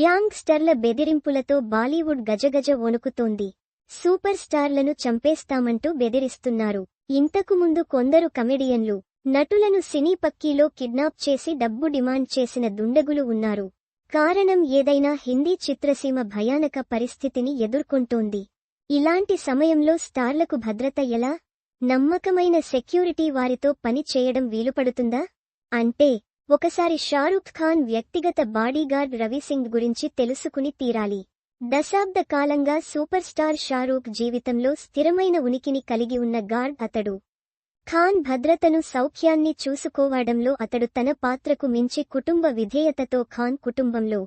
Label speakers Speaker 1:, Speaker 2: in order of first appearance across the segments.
Speaker 1: గ్యాంగ్స్టర్ల బెదిరింపులతో బాలీవుడ్ గజగజ వణుకుతోంది. సూపర్ స్టార్లను చంపేస్తామంటూ బెదిరిస్తున్నారు. ఇంతకు ముందు కొందరు కమెడియన్లు నటులను సినీ పక్కీలో కిడ్నాప్ చేసి డబ్బు డిమాండ్ చేసిన దుండగులు ఉన్నారు. కారణం ఏదైనా హిందీ చిత్రసీమ భయానక పరిస్థితిని ఎదుర్కొంటోంది. ఇలాంటి సమయంలో స్టార్లకు భద్రత ఎలా? నమ్మకమైన సెక్యూరిటీ వారితో పని చేయడం వీలుపడుతుందా? అంటే ఒకసారి షారూఖ్ ఖాన్ వ్యక్తిగత బాడీగార్డ్ రవిసింగ్ గురించి తెలుసుకుని తీరాలి. దశాబ్ద కాలంగా సూపర్ స్టార్ షారూఖ్ జీవితంలో స్థిరమైన ఉనికిని కలిగి ఉన్న గార్డ్ అతడు. ఖాన్ భద్రతను సౌఖ్యాన్ని చూసుకోవడంలో అతడు తన పాత్రకు మించి కుటుంబ విధేయతతో ఖాన్ కుటుంబంలో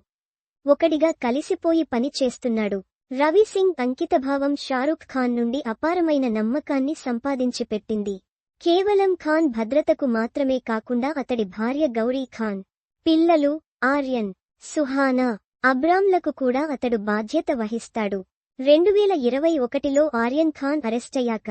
Speaker 1: ఒకడిగా కలిసిపోయి పని చేస్తున్నాడు రవి సింగ్ అంకితభావం షారూఖ్ ఖాన్ నుండి అపారమైన నమ్మకాన్ని సంపాదించిపెట్టింది. కేవలం ఖాన్ భద్రతకు మాత్రమే కాకుండా అతడి భార్య గౌరీ ఖాన్ పిల్లలు ఆర్యన్ సుహానా అబ్రామ్లకు కూడా అతడు బాధ్యత వహిస్తాడు. రెండువేల ఇరవై ఒకటిలో ఆర్యన్ ఖాన్ అరెస్టయ్యాక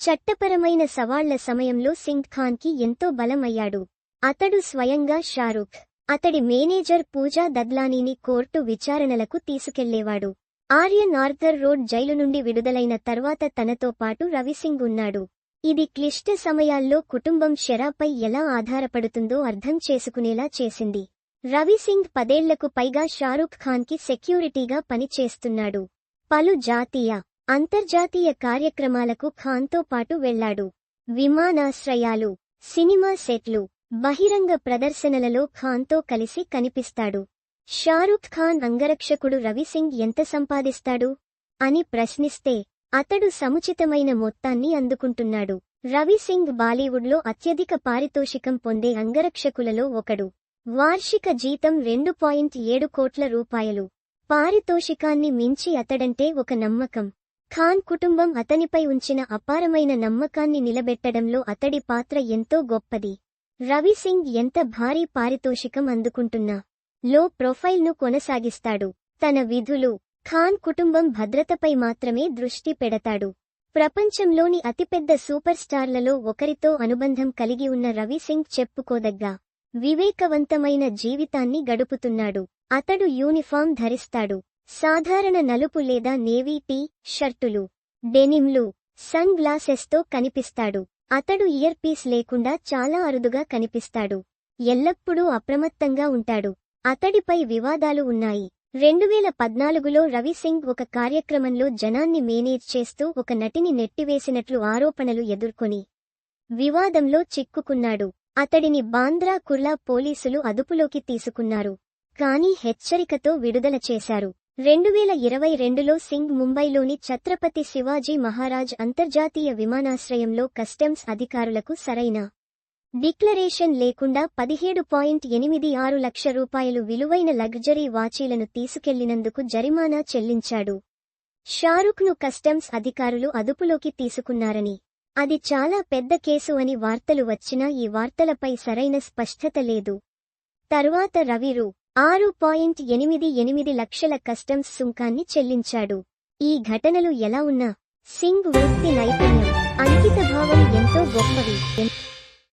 Speaker 1: చట్టపరమైన సవాళ్ళ సమయంలో సింగ్ ఖాన్కి ఎంతో బలమయ్యాడు. అతడు స్వయంగా షారుఖ్ అతడి మేనేజర్ పూజా దద్లానీని కోర్టు విచారణలకు తీసుకెళ్ళేవాడు. ఆర్యన్ ఆర్థర్ రోడ్ జైలు నుండి విడుదలైన తర్వాత తనతో పాటు రవిసింగ్ ఉన్నాడు. ఇది క్లిష్ట సమయాల్లో కుటుంబం షెరాపై ఎలా ఆధారపడుతుందో అర్థం చేసుకునేలా చేసింది. రవిసింగ్ పదేళ్ళకు పైగా షారూఖ్ ఖాన్కి సెక్యూరిటీగా పనిచేస్తున్నాడు. పలు జాతీయ అంతర్జాతీయ కార్యక్రమాలకు ఖాన్తో పాటు వెళ్ళాడు. విమానాశ్రయాలు సినిమా సెట్లు బహిరంగ ప్రదర్శనలలో ఖాన్తో కలిసి కనిపిస్తాడు. షారూఖ్ ఖాన్ అంగరక్షకుడు రవిసింగ్ ఎంత సంపాదిస్తాడు? అని ప్రశ్నిస్తే అతడు సముచితమైన మొత్తాన్ని అందుకుంటున్నాడు. రవిసింగ్ బాలీవుడ్లో అత్యధిక పారితోషికం పొందే అంగరక్షకులలో ఒకడు. వార్షిక జీతం రెండు పాయింట్ ఏడు కోట్ల రూపాయలు. పారితోషికాన్ని మించి అతడంటే ఒక నమ్మకం. ఖాన్ కుటుంబం అతనిపై ఉంచిన అపారమైన నమ్మకాన్ని నిలబెట్టడంలో అతడి పాత్ర ఎంతో గొప్పది. రవి సింగ్ ఎంత భారీ పారితోషికం అందుకుంటున్నా. లో ప్రొఫైల్ను కొనసాగిస్తాడు. తన విధులు ఖాన్ కుటుంబం భద్రతపై మాత్రమే దృష్టి పెడతాడు. ప్రపంచంలోని అతిపెద్ద సూపర్ స్టార్లలో ఒకరితో అనుబంధం కలిగి ఉన్న రవి సింగ్ చెప్పుకోదగ్గ వివేకవంతమైన జీవితాన్ని గడుపుతున్నాడు. అతడు యూనిఫామ్ ధరిస్తాడు. సాధారణ నలుపు లేదా నేవీ టీ షర్టులు డెనిమ్లు సన్ గ్లాసెస్తో కనిపిస్తాడు. అతడు ఇయర్ పీస్ లేకుండా చాలా అరుదుగా కనిపిస్తాడు. ఎల్లప్పుడూ అప్రమత్తంగా ఉంటాడు. అతడిపై వివాదాలు ఉన్నాయి. రెండువేల పద్నాలుగులో రవి సింగ్ ఒక కార్యక్రమంలో జనాన్ని మేనేజ్ చేస్తూ ఒక నటిని నెట్టివేసినట్లు ఆరోపణలు ఎదుర్కొని వివాదంలో చిక్కుకున్నాడు. అతడిని బాంద్రా కుర్లా పోలీసులు అదుపులోకి తీసుకున్నారు. కానీ హెచ్చరికతో విడుదల చేశారు. రెండువేల ఇరవై రెండులో సింగ్ ముంబైలోని ఛత్రపతి శివాజీ మహారాజ్ అంతర్జాతీయ విమానాశ్రయంలో కస్టమ్స్ అధికారులకు సరైన డిక్లరేషన్ లేకుండా పదిహేడు పాయింట్ ఎనిమిది ఆరు లక్ష రూపాయలు విలువైన లగ్జరీ వాచీలను తీసుకెళ్ళినందుకు జరిమానా చెల్లించాడు. షారుఖ్ను కస్టమ్స్ అధికారులు అదుపులోకి తీసుకున్నారని. అది చాలా పెద్ద కేసు అని వార్తలు వచ్చినా ఈ వార్తలపై సరైన స్పష్టత లేదు. తరువాత రవిరు ఆరు పాయింట్ ఎనిమిది ఎనిమిది లక్షల కస్టమ్స్ సుంకాన్ని చెల్లించాడు. ఈ ఘటనలు ఎలా ఉన్నా సింగ్ వృత్తి నైపుణ్యం అంకితభావం ఎంతో గొప్పవి